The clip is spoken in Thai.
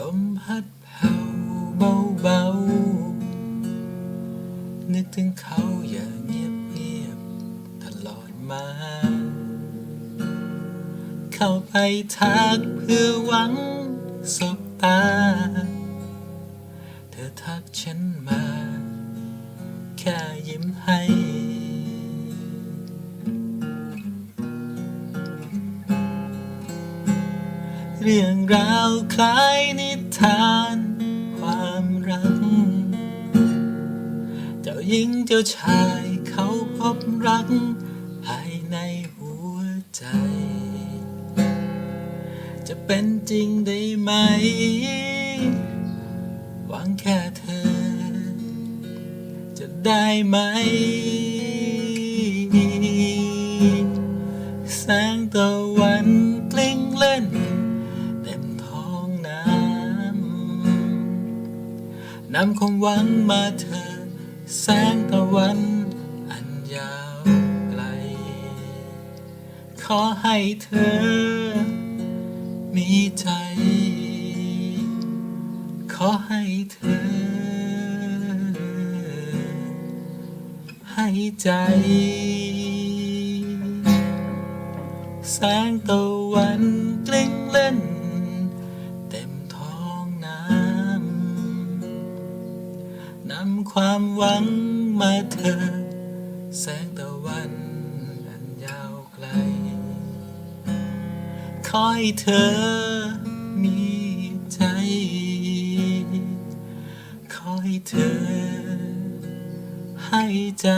ลมพัดแผ่วเบาเบานึกถึงเขาอย่าเงียบเงียบตลอดมา เข้าไปทักเพื่อหวังสบตา เธอทักฉันมา แค่ยิ้มให้ เรื่องราวคล้ายนิทานความรัก เจ้าหญิงเจ้าชายเขาพบรัก ภายในหัวใจ จะเป็นจริงได้ไหม หวังแค่เธอ จะได้ไหม นำความหวังมาเธอ แสงตะวันอันยาวไกล ขอให้เธอ มีใจ ขอให้เธอ ให้ใจ แสงตะวันกลิ้งเล่น นำความหวังมาเธอ แสงตะวันอันยาวไกล คอยเธอมีใจ คอยเธอให้ใจ